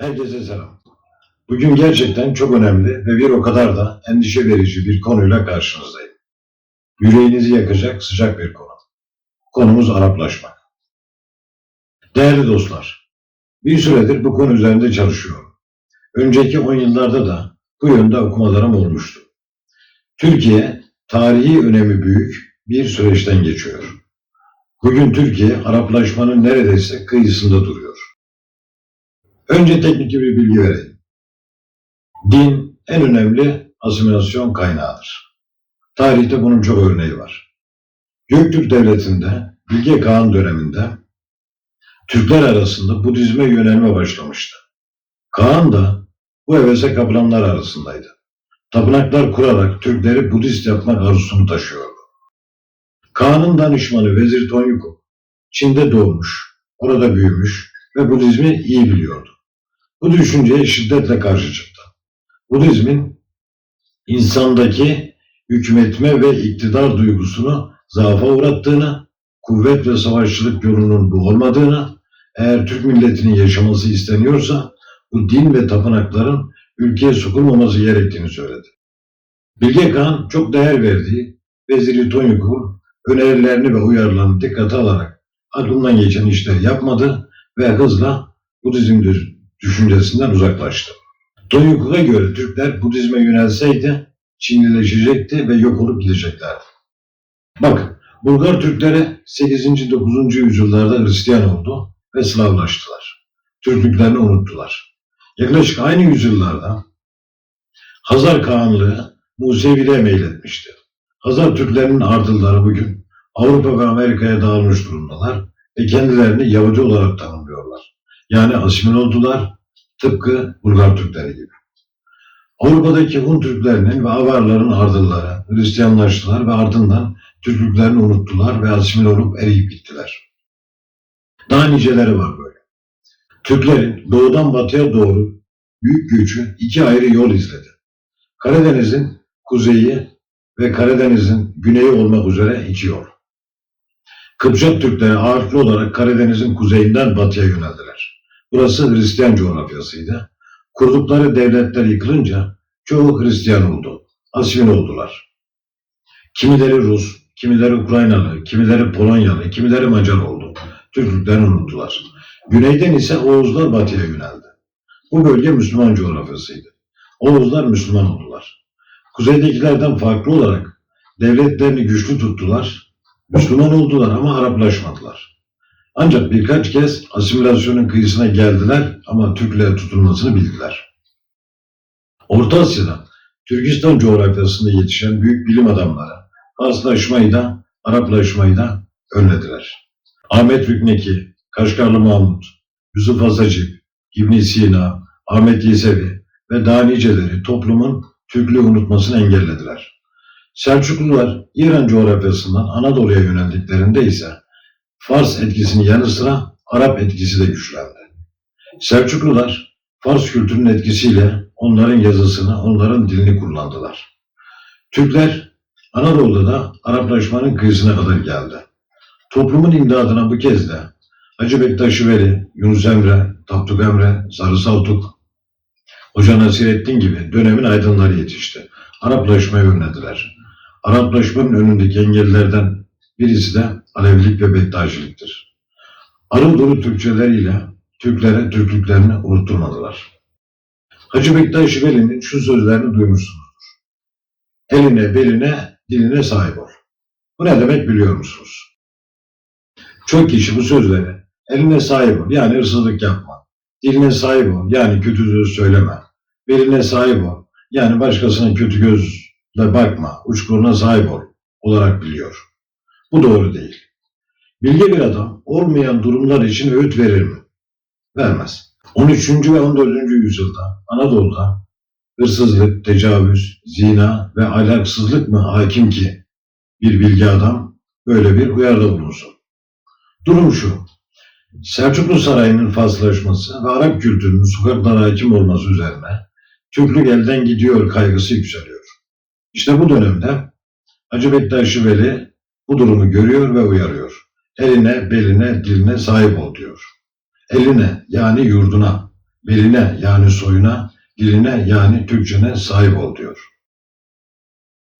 Herkese selam. Bugün gerçekten çok önemli ve bir o kadar da endişe verici bir konuyla karşınızdayım. Yüreğinizi yakacak sıcak bir konu. Konumuz Araplaşmak. Değerli dostlar, bir süredir bu konu üzerinde çalışıyorum. Önceki 10 yıllarda da bu yönde okumalarım olmuştu. Türkiye, tarihi önemi büyük bir süreçten geçiyor. Bugün Türkiye, Araplaşmanın neredeyse kıyısında duruyor. Önce teknik bir bilgi vereyim. Din en önemli asimilasyon kaynağıdır. Tarihte bunun çok örneği var. Göktürk Devleti'nde Bilge Kağan döneminde Türkler arasında Budizme yönelme başlamıştı. Kaan da bu hevese kapılanlar arasındaydı. Tapınaklar kurarak Türkleri Budist yapmak arzusunu taşıyordu. Kaan'ın danışmanı Vezir Tonyukuk, Çin'de doğmuş, orada büyümüş ve Budizmi iyi biliyordu. Bu düşünceye şiddetle karşı çıktı. Budizmin insandaki hükmetme ve iktidar duygusunu zaafa uğrattığını, kuvvet ve savaşçılık yolunun bu olmadığını, eğer Türk milletinin yaşaması isteniyorsa bu din ve tapınakların ülkeye sokulmaması gerektiğini söyledi. Bilge Kağan çok değer verdiği Veziri Tonyukul önerilerini ve uyarılarını dikkate alarak aklından geçen işleri yapmadı ve hızla Budizm düşüncesinden uzaklaştı. Tonyukuk'a göre Türkler Budizme yönelseydi Çinlileşecekti ve yok olup gideceklerdi. Bakın, Bulgar Türkleri 8. 9. yüzyıllarda Hristiyan oldu ve Slavlaştılar. Türklüklerini unuttular. Yaklaşık aynı yüzyıllarda Hazar Kağanlığı Museviliğe meyletmişti. Hazar Türklerinin ardılları bugün Avrupa ve Amerika'ya dağılmış durumdalar ve kendilerini Yahudi olarak tanımlıyorlar. Yani asimil oldular tıpkı Bulgar Türkleri gibi. Avrupa'daki Hun Türklerinin ve Avarların ardılları Hristiyanlaştılar ve ardından Türklüklerini unuttular ve asimil olup eriyip gittiler. Daha niceleri var böyle. Türklerin doğudan batıya doğru büyük göçü iki ayrı yol izledi. Karadeniz'in kuzeyi ve Karadeniz'in güneyi olmak üzere iki yol. Kıpçak Türkleri ağırlıklı olarak Karadeniz'in kuzeyinden batıya yöneldiler. Burası Hristiyan coğrafyasıydı. Kurdukları devletler yıkılınca çoğu Hristiyan oldu. Asimil oldular. Kimileri Rus, kimileri Ukraynalı, kimileri Polonyalı, kimileri Macar oldu. Türklüklerini unuttular. Güneyden ise Oğuzlar batıya yöneldi. Bu bölge Müslüman coğrafyasıydı. Oğuzlar Müslüman oldular. Kuzeydekilerden farklı olarak devletlerini güçlü tuttular. Müslüman oldular ama Araplaşmadılar. Ancak birkaç kez asimilasyonun kıyısına geldiler ama Türklere tutulmasını bildiler. Orta Asya'da, Türkistan coğrafyasında yetişen büyük bilim adamları Farslaşmayı da, Araplaşmayı da önlediler. Ahmet Rükneki, Kaşgarlı Mahmut, Yusuf Hasacip, ibn Sina, Ahmet Yesevi ve daha niceleri toplumun Türklüğü unutmasını engellediler. Selçuklular İran coğrafyasından Anadolu'ya yöneldiklerinde ise Fars etkisinin yanı sıra Arap etkisi de güçlendi. Selçuklular Fars kültürünün etkisiyle onların yazısını, onların dilini kullandılar. Türkler Anadolu'da da Araplaşmanın kıyısına kadar geldi. Toplumun imdadına bu kez de Hacı Bektaş Yunus Emre, Tapduk Emre, Sarı Saltuk, Hoca Nasirettin gibi dönemin aydınları yetişti. Araplaşmayı önlediler. Araplaşmanın önündeki engellerden birisi de Alevilik ve Bektaşiliktir. Arı dolu Türkçeleriyle Türklere Türklüklerini unutturmadılar. Hacı Bektaş Veli'nin şu sözlerini duymuşsunuzdur. Eline, beline, diline sahip ol. Bu ne demek biliyor musunuz? Çok kişi bu sözleri eline sahip ol yani hırsızlık yapma. Diline sahip ol yani kötü söz söyleme. Beline sahip ol yani başkasına kötü gözle bakma. Uçkuruna sahip ol olarak biliyor. Bu doğru değil. Bilge bir adam olmayan durumlar için öğüt verir mi? Vermez. 13. ve 14. yüzyılda Anadolu'da hırsızlık, tecavüz, zina ve ahlaksızlık mı hakim ki bir bilgi adam böyle bir uyarda bulunsun. Durum şu. Selçuklu Sarayı'nın fazlalaşması ve Arap kültürünün sokaklara hakim olması üzerine Türklük elden gidiyor kaygısı yükseliyor. İşte bu dönemde Hacı Bektaş Veli bu durumu görüyor ve uyarıyor. Eline, beline, diline sahip ol diyor. Eline yani yurduna, beline yani soyuna, diline yani Türkçene sahip ol diyor.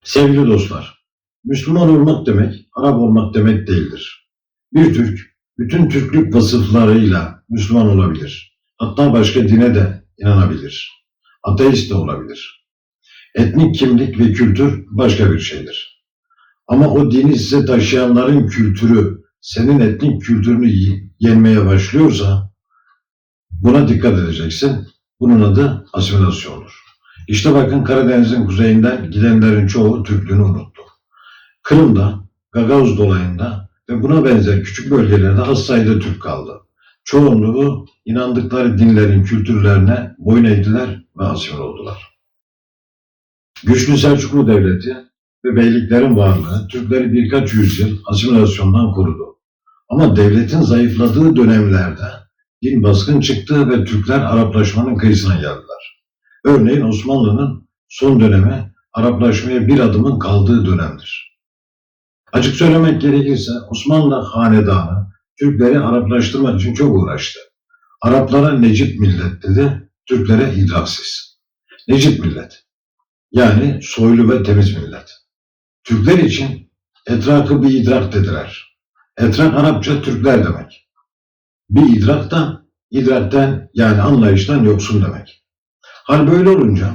Sevgili dostlar, Müslüman olmak demek, Arap olmak demek değildir. Bir Türk, bütün Türklük vasıflarıyla Müslüman olabilir. Hatta başka dine de inanabilir. Ateist de olabilir. Etnik kimlik ve kültür başka bir şeydir. Ama o dini size taşıyanların kültürü senin etnik kültürünü yenmeye başlıyorsa buna dikkat edeceksin. Bunun adı asimilasyondur. İşte bakın Karadeniz'in kuzeyinden gidenlerin çoğu Türklüğünü unuttu. Kırım'da, Gagavuz dolayında ve buna benzer küçük bölgelerde az sayıda Türk kaldı. Çoğunluğu inandıkları dinlerin kültürlerine boyun eğdiler ve asimil oldular. Güçlü Selçuklu Devleti ve beyliklerin varlığı Türkleri birkaç yüzyıl asimilasyondan korudu. Ama devletin zayıfladığı dönemlerde din baskın çıktı ve Türkler Araplaşmanın kıyısına geldiler. Örneğin Osmanlı'nın son dönemi Araplaşmaya bir adımın kaldığı dönemdir. Açık söylemek gerekirse Osmanlı Hanedanı Türkleri Araplaştırmak için çok uğraştı. Araplara Necip millet dedi, Türklere idraksiz. Necip millet, yani soylu ve temiz millet. Türkler için etrakı bir idrak dediler. Etrak Arapça Türkler demek. Bir idrak da idrakten yani anlayıştan yoksun demek. Hal böyle olunca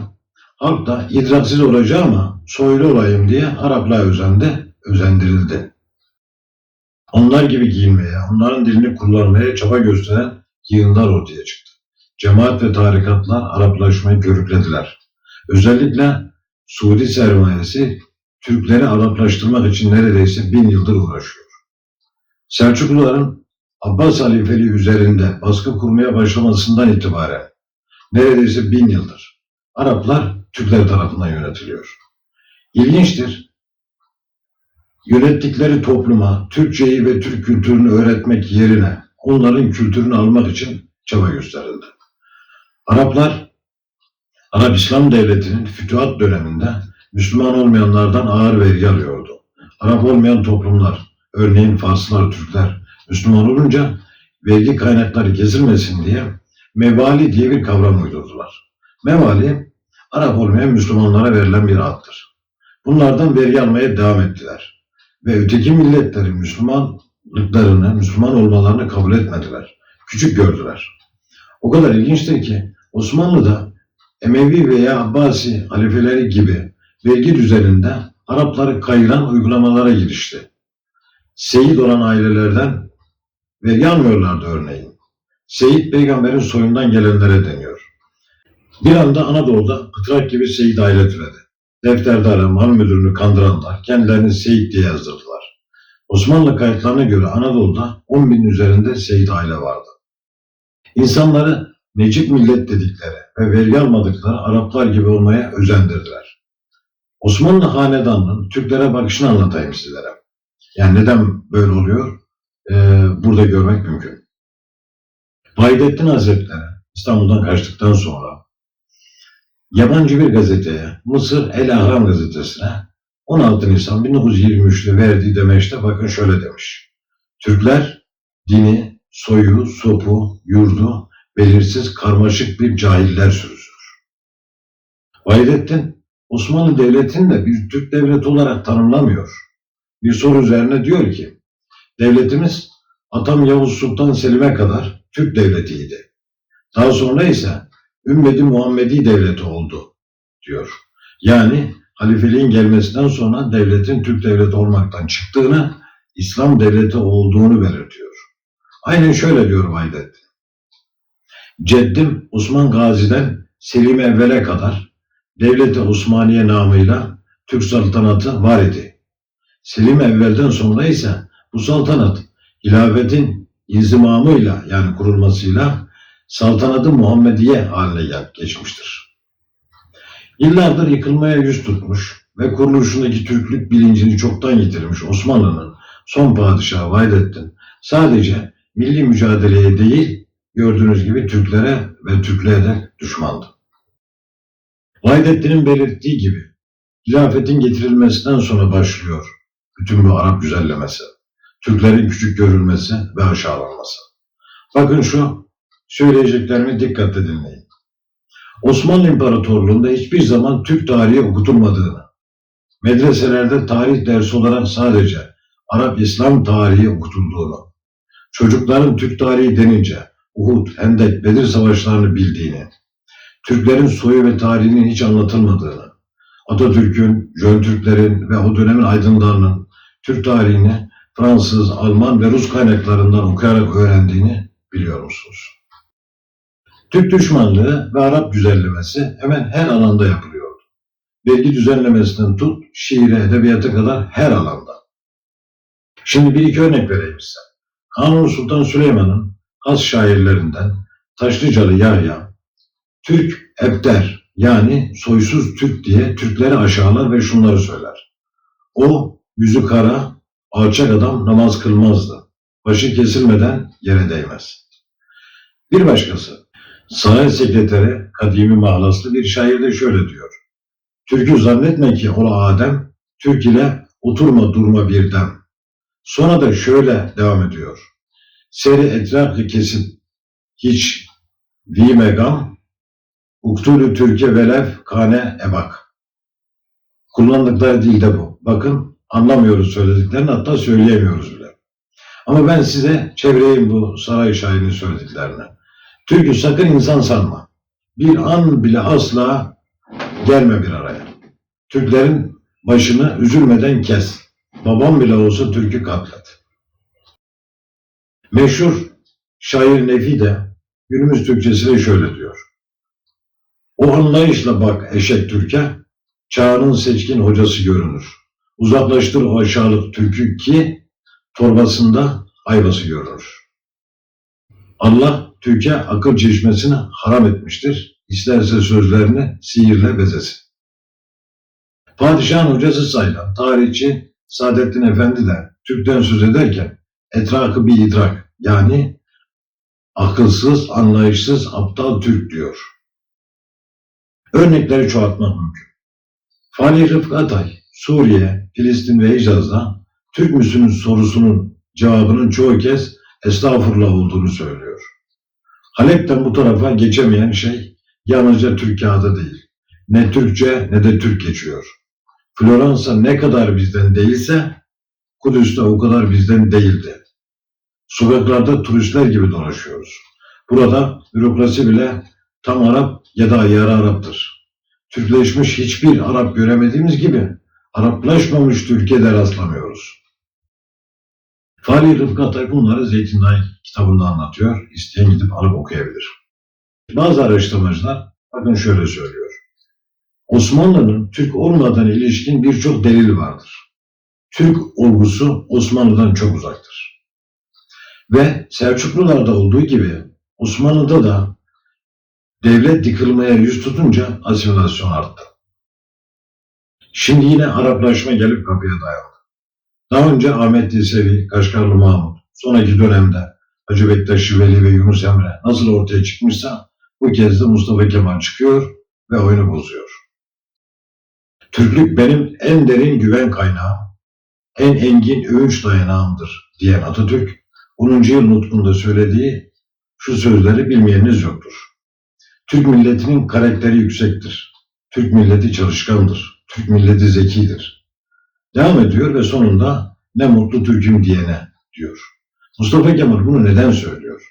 halk da idraksiz olacağıma soylu olayım diye Araplığa özendi, özendirildi. Onlar gibi giyinmeye, onların dilini kullanmaya çaba gösteren yığınlar ortaya çıktı. Cemaat ve tarikatlar Araplaşmayı körüklediler. Özellikle Suudi sermayesi Türkleri Araplaştırmak için neredeyse bin yıldır uğraşıyor. Selçukluların Abbas halifeliği üzerinde baskı kurmaya başlamasından itibaren neredeyse bin yıldır Araplar Türkler tarafından yönetiliyor. İlginçtir. Yönettikleri topluma Türkçeyi ve Türk kültürünü öğretmek yerine onların kültürünü almak için çaba gösterildi. Araplar Arap İslam Devleti'nin fütühat döneminde Müslüman olmayanlardan ağır vergi alıyordu. Arap olmayan toplumlar, örneğin Farslar, Türkler Müslüman olunca vergi kaynakları kesilmesin diye mevali diye bir kavram uydurdular. Mevali, Arap olmayan Müslümanlara verilen bir addır. Bunlardan vergi almaya devam ettiler. Ve öteki milletlerin Müslümanlıklarını, Müslüman olmalarını kabul etmediler. Küçük gördüler. O kadar ilginçtir ki Osmanlı'da Emevi veya Abbasi halifeleri gibi vergi düzeninde Arapları kayıran uygulamalara girişti. Seyit olan ailelerden vergi almıyorlardı örneğin. Seyit peygamberin soyundan gelenlere deniyor. Bir anda Anadolu'da Pıtrak gibi Seyit aile türedi. Defterdara, mal müdürünü kandıranlar kendilerini Seyit diye yazdırdılar. Osmanlı kayıtlarına göre Anadolu'da 10 bin üzerinde Seyit aile vardı. İnsanları Necip millet dedikleri ve vergi almadıkları Araplar gibi olmaya özendirdiler. Osmanlı hanedanının Türklere bakışını anlatayım sizlere. Yani neden böyle oluyor? Ee, burada görmek mümkün. Vahdettin Hazretleri İstanbul'dan kaçtıktan sonra yabancı bir gazeteye, Mısır El Ahram gazetesine 16 Nisan 1923'te verdiği demeçte bakın şöyle demiş. Türkler dini, soyu, sopu, yurdu belirsiz karmaşık bir cahiller sürüsüdür. Vahdettin Osmanlı Devleti'ni de bir Türk devleti olarak tanımlamıyor. Bir soru üzerine diyor ki, devletimiz Atam Yavuz Sultan Selim'e kadar Türk devletiydi. Daha sonra ise Ümmeti Muhammedi devleti oldu diyor. Yani halifeliğin gelmesinden sonra devletin Türk devleti olmaktan çıktığını, İslam devleti olduğunu belirtiyor. Aynen şöyle diyor Vahdettin. Ceddim Osman Gazi'den Selim Evvel'e kadar Devleti Osmaniye namıyla Türk saltanatı var idi. Selim Evvel'den sonra ise bu saltanat hilafetin inzimamıyla yani kurulmasıyla saltanatı Muhammediye haline geçmiştir. Yıllardır yıkılmaya yüz tutmuş ve kuruluşundaki Türklük bilincini çoktan yitirmiş Osmanlı'nın son padişahı Vahdettin sadece milli mücadeleye değil gördüğünüz gibi Türklere ve Türklüğe de düşmandı. Vahdettin'in belirttiği gibi hilafetin getirilmesinden sonra başlıyor bütün bu Arap güzellemesi, Türklerin küçük görülmesi ve aşağılanması. Bakın şu Söyleyeceklerimi dikkatle dinleyin. Osmanlı İmparatorluğu'nda hiçbir zaman Türk tarihi okutulmadığını, medreselerde tarih dersi olarak sadece Arap İslam tarihi okutulduğunu, çocukların Türk tarihi denince Uhud, Hendek, Bedir savaşlarını bildiğini, Türklerin soyu ve tarihinin hiç anlatılmadığını, Atatürk'ün, Jön Türklerin ve o dönemin aydınlarının Türk tarihini Fransız, Alman ve Rus kaynaklarından okuyarak öğrendiğini biliyor musunuz? Türk düşmanlığı ve Arap güzellemesi hemen her alanda yapılıyordu. Vergi düzenlemesinden tut, şiire, edebiyata kadar her alanda. Şimdi bir iki örnek vereyim size. Kanuni Sultan Süleyman'ın has şairlerinden Taşlıcalı Yahya, Türk ebder yani soysuz Türk diye Türkleri aşağılar ve şunları söyler. O yüzü kara, alçak adam namaz kılmazdı. Başı kesilmeden yere değmez. Bir başkası, Saray Sekreteri Kadimi Mahlaslı bir şair de şöyle diyor. Türk'ü zannetme ki ola Adem, Türk ile oturma durma bir dem. Sonra da şöyle devam ediyor. Seri etrafı kesip hiç vime gam, uktulü Türkiye velev kane ebak. Kullandıkları dilde bu. Bakın anlamıyoruz söylediklerini hatta söyleyemiyoruz bile. Ama ben size çevireyim bu saray şairinin söylediklerini. Türk'ü sakın insan sanma. Bir an bile asla gelme bir araya. Türklerin başını üzülmeden kes. Babam bile olsa Türk'ü katlet. Meşhur şair Nefi de günümüz Türkçesiyle şöyle diyor. O anlayışla bak eşek Türk'e, çağının seçkin hocası görünür. Uzaklaştır o aşağılık Türk'ü ki torbasında ayvası görünür. Allah Türkiye akıl çeşmesini haram etmiştir. İsterse sözlerini sihirle bezesin. Padişahın hocası sayılan tarihçi Saadettin Efendi de Türk'ten söz ederken etrafı bir idrak yani akılsız, anlayışsız, aptal Türk diyor. Örnekleri çoğaltmak mümkün. Fahri Rıfkı Atay, Suriye, Filistin ve Hicaz'da Türk müsünün sorusunun cevabının çoğu kez estağfurullah olduğunu söylüyor. Halep'ten bu tarafa geçemeyen şey yalnızca Türk kağıdı değil. Ne Türkçe ne de Türk geçiyor. Floransa ne kadar bizden değilse Kudüs de o kadar bizden değildi. Sokaklarda turistler gibi dolaşıyoruz. Burada bürokrasi bile tam Arap ya da yarı Arap'tır. Türkleşmiş hiçbir Arap göremediğimiz gibi Araplaşmamış Türkiye'de rastlamıyoruz. Fahri Rıfkı Atay bunları Zeytin Dağı kitabında anlatıyor. İsteyen gidip alıp okuyabilir. Bazı araştırmacılar bakın şöyle söylüyor. Osmanlı'nın Türk olmadan ilişkin birçok delil vardır. Türk olgusu Osmanlı'dan çok uzaktır. Ve Selçuklularda olduğu gibi Osmanlı'da da devlet yıkılmaya yüz tutunca asimilasyon arttı. Şimdi yine Araplaşma gelip kapıya dayandı. Daha önce Ahmet Yesevi, Kaşgarlı Mahmut, sonraki dönemde Hacı Bektaş Veli ve Yunus Emre nasıl ortaya çıkmışsa bu kez de Mustafa Kemal çıkıyor ve oyunu bozuyor. Türklük benim en derin güven kaynağım, en engin övünç dayanağımdır diyen Atatürk, 10. yıl nutkunda söylediği şu sözleri bilmeyeniniz yoktur. Türk milletinin karakteri yüksektir. Türk milleti çalışkandır. Türk milleti zekidir. Devam ediyor ve sonunda ne mutlu Türk'üm diyene diyor. Mustafa Kemal bunu neden söylüyor?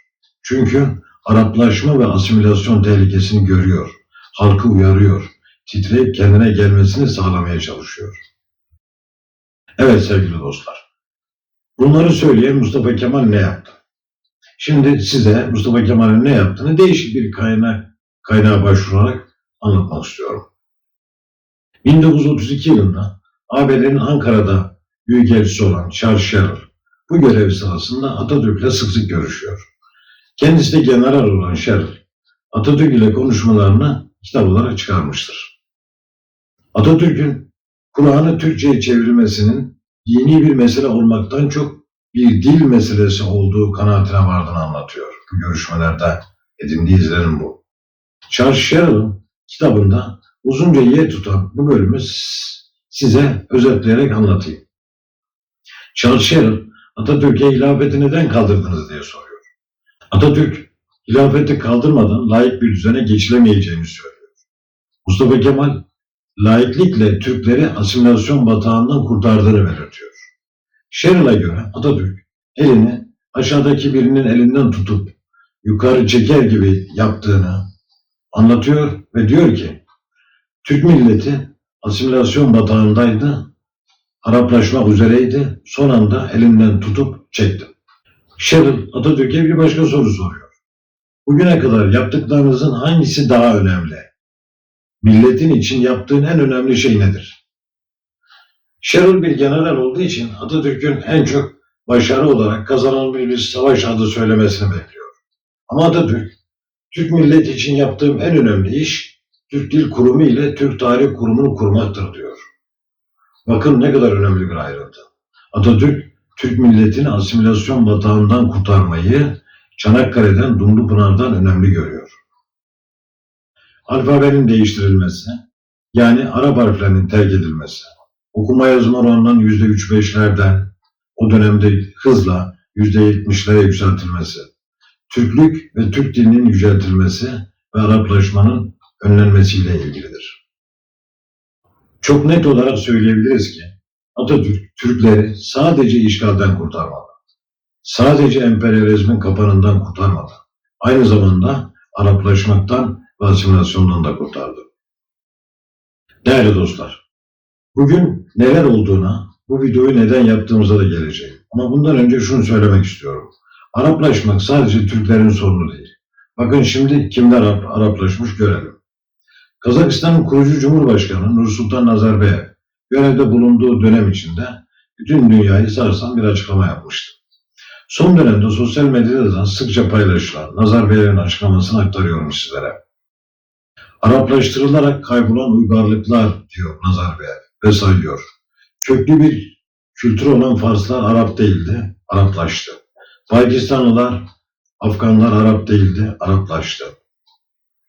Çünkü Araplaşma ve asimilasyon tehlikesini görüyor. Halkı uyarıyor. Titreyip kendine gelmesini sağlamaya çalışıyor. Evet sevgili dostlar. Bunları söyleyen Mustafa Kemal ne yaptı? Şimdi size Mustafa Kemal'in ne yaptığını değişik bir kaynak, kaynağa başvurarak anlatmak istiyorum. 1932 yılında ABD'nin Ankara'da büyükelçisi olan Charles Sherrill bu görev sırasında Atatürk'le sık sık görüşüyor. Kendisi de general olan Sherrill, Atatürk ile konuşmalarını kitap olarak çıkarmıştır. Atatürk'ün Kur'an'ı Türkçe'ye çevrilmesinin dini bir mesele olmaktan çok bir dil meselesi olduğu kanaatine vardığını anlatıyor. Bu görüşmelerde edindiği izlenim bu. Charles kitabında uzunca yer tutan bu bölümü size özetleyerek anlatayım. Charles Sherrill, Atatürk'e hilafeti neden kaldırdınız diye soruyor. Atatürk, hilafeti kaldırmadan layık bir düzene geçilemeyeceğini söylüyor. Mustafa Kemal laiklikle Türkleri asimilasyon batağından kurtardığını belirtiyor. Sherrill'a göre Atatürk elini aşağıdaki birinin elinden tutup yukarı çeker gibi yaptığını anlatıyor ve diyor ki Türk milleti asimilasyon batağındaydı, Araplaşmak üzereydi, son anda elinden tutup çekti. Sherrill Atatürk'e bir başka soru soruyor. Bugüne kadar yaptıklarınızın hangisi daha önemli? Milletin için yaptığın en önemli şey nedir? Sherrill bir general olduğu için Atatürk'ün en çok başarı olarak kazanılmış bir savaş adı söylemesini bekliyor. Ama Atatürk, Türk milleti için yaptığım en önemli iş, Türk Dil Kurumu ile Türk Tarih Kurumu'nu kurmaktır diyor. Bakın ne kadar önemli bir ayrıntı. Atatürk, Türk milletini asimilasyon batağından kurtarmayı Çanakkale'den Dumlupınar'dan önemli görüyor. Alfabenin değiştirilmesi, yani Arap harflerinin terk edilmesi, okuma yazma oranının %3-5'lerden o dönemde hızla %70'lere yükseltilmesi, Türklük ve Türk dilinin yüceltilmesi ve Araplaşmanın önlenmesiyle ilgilidir. Çok net olarak söyleyebiliriz ki Atatürk Türkleri sadece işgalden kurtarmadı. Sadece emperyalizmin kapanından kurtarmadı. Aynı zamanda Araplaşmaktan ve asimilasyondan da kurtardı. Değerli dostlar, bugün neler olduğuna, bu videoyu neden yaptığımıza da geleceğim. Ama bundan önce şunu söylemek istiyorum. Araplaşmak sadece Türklerin sorunu değil. Bakın şimdi kimler Arap, Araplaşmış görelim. Kazakistan'ın kurucu Cumhurbaşkanı Nursultan Nazarbayev görevde bulunduğu dönem içinde bütün dünyayı sarsan bir açıklama yapmıştı. Son dönemde sosyal medyada da sıkça paylaşılan Nazarbayev'in açıklamasını aktarıyorum sizlere. Araplaştırılarak kaybolan uygarlıklar diyor Nazarbayev ve sayıyor. Köklü bir kültür olan Farslar Arap değildi, Araplaştı. Pakistanlılar, Afganlar Arap değildi, Araplaştı.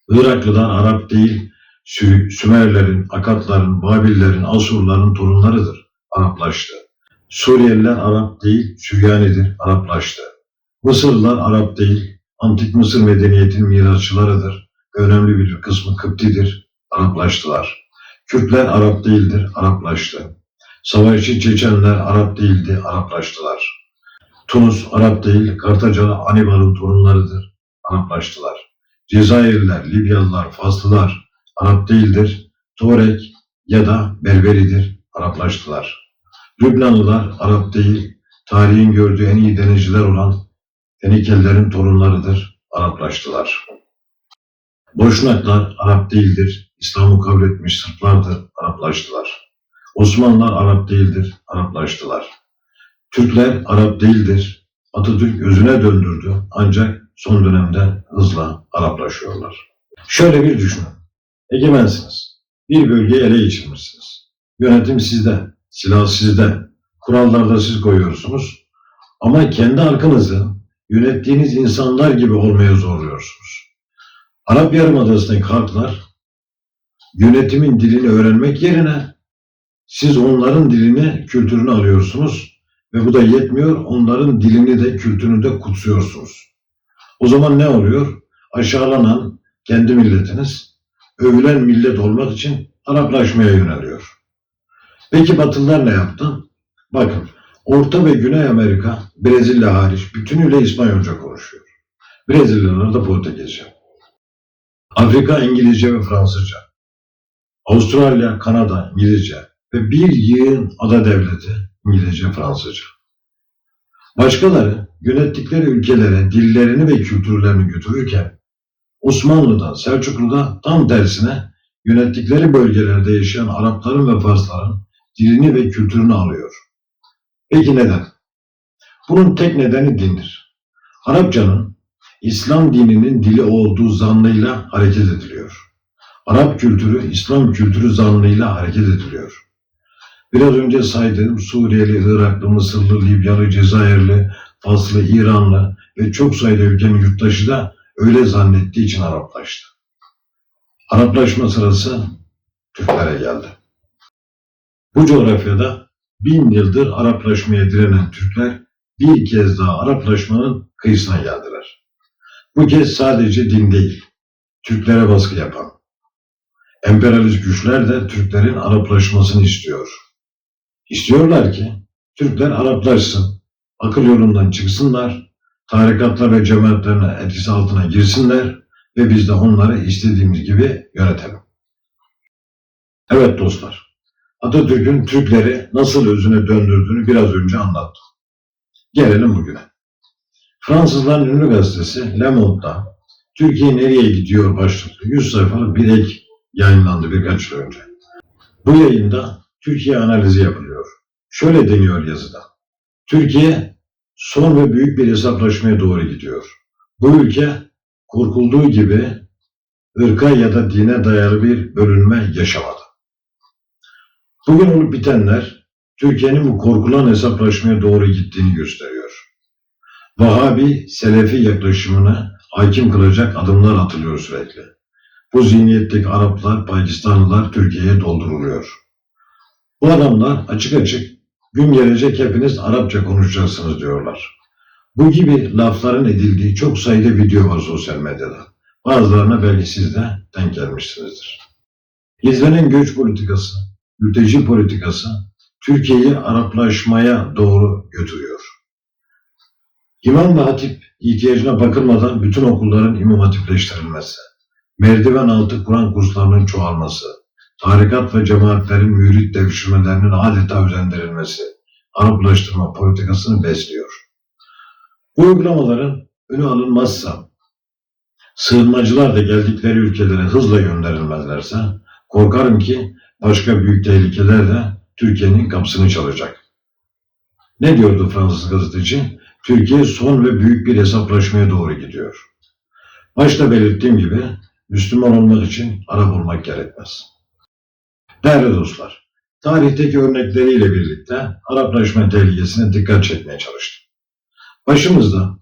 Iraklılar Arap değil, Sü Sümerlerin, Akatların, Babillerin, Asurların torunlarıdır, Araplaştı. Suriyeliler Arap değil, Süryanidir, Araplaştı. Mısırlılar Arap değil, Antik Mısır medeniyetinin mirasçılarıdır önemli bir kısmı Kıptidir, Araplaştılar. Kürtler Arap değildir, Araplaştı. Savaşçı Çeçenler Arap değildi, Araplaştılar. Tunus Arap değil, Kartacalı Anibal'ın torunlarıdır, Araplaştılar. Cezayirliler, Libyalılar, Faslılar Arap değildir, Torek ya da Berberidir, Araplaştılar. Lübnanlılar Arap değil, tarihin gördüğü en iyi denizciler olan Fenikelilerin torunlarıdır, Araplaştılar. Boşnaklar Arap değildir, İslam'ı kabul etmiş Sırplardır, Araplaştılar. Osmanlılar Arap değildir, Araplaştılar. Türkler Arap değildir, Atatürk özüne döndürdü. Ancak son dönemde hızla Araplaşıyorlar. Şöyle bir düşünün, egemensiniz, bir bölgeyi ele geçirmişsiniz. Yönetim sizde, silah sizde, kurallarda siz koyuyorsunuz. Ama kendi arkanızı yönettiğiniz insanlar gibi olmaya zorluyorsunuz. Arap Yarımadası'ndaki halklar yönetimin dilini öğrenmek yerine siz onların dilini, kültürünü alıyorsunuz ve bu da yetmiyor, onların dilini de kültürünü de kutsuyorsunuz. O zaman ne oluyor? Aşağılanan kendi milletiniz, övülen millet olmak için Araplaşmaya yöneliyor. Peki Batılılar ne yaptı? Bakın, Orta ve Güney Amerika, Brezilya hariç bütünüyle İspanyolca konuşuyor. Brezilyalılar da Portekizce. Afrika İngilizce ve Fransızca. Avustralya, Kanada İngilizce ve bir yığın ada devleti İngilizce, Fransızca. Başkaları yönettikleri ülkelere dillerini ve kültürlerini götürürken Osmanlı'da, Selçuklu'da tam tersine yönettikleri bölgelerde yaşayan Arapların ve Farsların dilini ve kültürünü alıyor. Peki neden? Bunun tek nedeni dindir. Arapçanın İslam dininin dili olduğu zannıyla hareket ediliyor. Arap kültürü İslam kültürü zannıyla hareket ediliyor. Biraz önce saydığım Suriyeli, Iraklı, Mısırlı, Libyalı, Cezayirli, Faslı, İranlı ve çok sayıda ülkenin yurttaşı da öyle zannettiği için Araplaştı. Araplaşma sırası Türklere geldi. Bu coğrafyada bin yıldır Araplaşmaya direnen Türkler bir kez daha Araplaşmanın kıyısına geldiler. Bu kez sadece din değil, Türklere baskı yapan. Emperyalist güçler de Türklerin Araplaşmasını istiyor. İstiyorlar ki Türkler Araplaşsın, akıl yolundan çıksınlar, tarikatlar ve cemaatlerine etkisi altına girsinler ve biz de onları istediğimiz gibi yönetelim. Evet dostlar, Atatürk'ün Türkleri nasıl özüne döndürdüğünü biraz önce anlattım. Gelelim bugüne. Fransızların ünlü gazetesi Le Monde'da Türkiye nereye gidiyor başlıklı 100 sayfalık bir ek yayınlandı birkaç yıl önce. Bu yayında Türkiye analizi yapılıyor. Şöyle deniyor yazıda. Türkiye son ve büyük bir hesaplaşmaya doğru gidiyor. Bu ülke korkulduğu gibi ırka ya da dine dayalı bir bölünme yaşamadı. Bugün olup bitenler Türkiye'nin bu korkulan hesaplaşmaya doğru gittiğini gösteriyor. Vahabi, Selefi yaklaşımını hakim kılacak adımlar atılıyor sürekli. Bu zihniyetteki Araplar, Pakistanlılar Türkiye'ye dolduruluyor. Bu adamlar açık açık gün gelecek hepiniz Arapça konuşacaksınız diyorlar. Bu gibi lafların edildiği çok sayıda video var sosyal medyada. Bazılarına belki siz de denk gelmişsinizdir. İzlenen göç politikası, mülteci politikası Türkiye'yi Araplaşmaya doğru götürüyor. İmam ve hatip ihtiyacına bakılmadan bütün okulların imam hatipleştirilmesi, merdiven altı Kur'an kurslarının çoğalması, tarikat ve cemaatlerin mürit devşirmelerinin adeta özendirilmesi, Araplaştırma politikasını besliyor. Bu uygulamaların önü alınmazsa, sığınmacılar da geldikleri ülkelere hızla gönderilmezlerse, korkarım ki başka büyük tehlikeler de Türkiye'nin kapısını çalacak. Ne diyordu Fransız gazeteci? Türkiye son ve büyük bir hesaplaşmaya doğru gidiyor. Başta belirttiğim gibi Müslüman olmak için Arap olmak gerekmez. Değerli dostlar, tarihteki örnekleriyle birlikte Araplaşma tehlikesine dikkat çekmeye çalıştım. Başımızda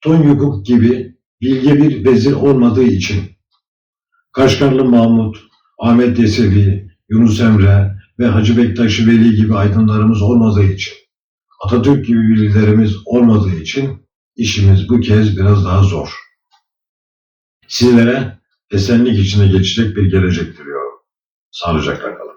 Ton Yukuk gibi bilge bir vezir olmadığı için Kaşgarlı Mahmut, Ahmet Yesevi, Yunus Emre ve Hacı Bektaş Veli gibi aydınlarımız olmadığı için Atatürk gibi birilerimiz olmadığı için işimiz bu kez biraz daha zor. Sizlere esenlik içine geçecek bir gelecek diliyorum. Sağlıcakla kalın.